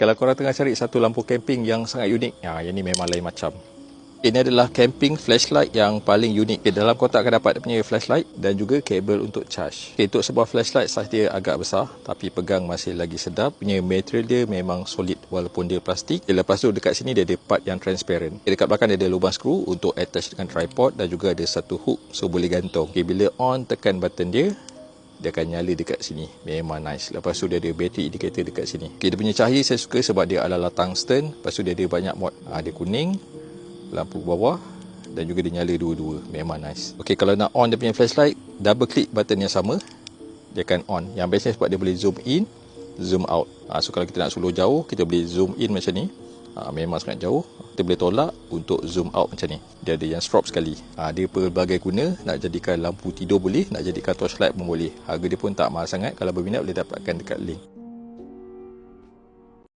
Kalau korang tengah cari satu lampu camping yang sangat unik, ya, yang ni memang lain macam. Ini adalah camping flashlight yang paling unik. Okay, dalam kotak akan dapat punya flashlight dan juga kabel untuk charge. Okay, untuk sebuah flashlight saiz dia agak besar tapi pegang masih lagi sedap. Punya material dia memang solid walaupun dia plastik. Okay, lepas tu dekat sini dia ada part yang transparent. Okay, dekat belakang dia ada lubang skru untuk attach dengan tripod dan juga ada satu hook so boleh gantung. Okay, bila on tekan button dia, dia akan nyala dekat sini. Memang nice. Lepas tu dia ada battery indicator dekat sini. Okay, dia punya cahaya saya suka sebab dia ala-ala tungsten. Lepas tu dia ada banyak mod. Ha, dia kuning, lampu bawah dan juga dia nyala dua-dua memang nice ok kalau nak on dia punya flashlight double click button yang sama dia akan on yang bestnya sebab dia boleh zoom in zoom out ha, so kalau kita nak suluh jauh kita boleh zoom in macam ni ha, memang sangat jauh. Kita boleh tolak untuk zoom out macam ni. Dia ada yang strobe sekali. Ha, dia pelbagai guna. Nak jadikan lampu tidur boleh nak jadikan torchlight pun boleh. Harga dia pun tak mahal sangat. Kalau berminat boleh dapatkan dekat link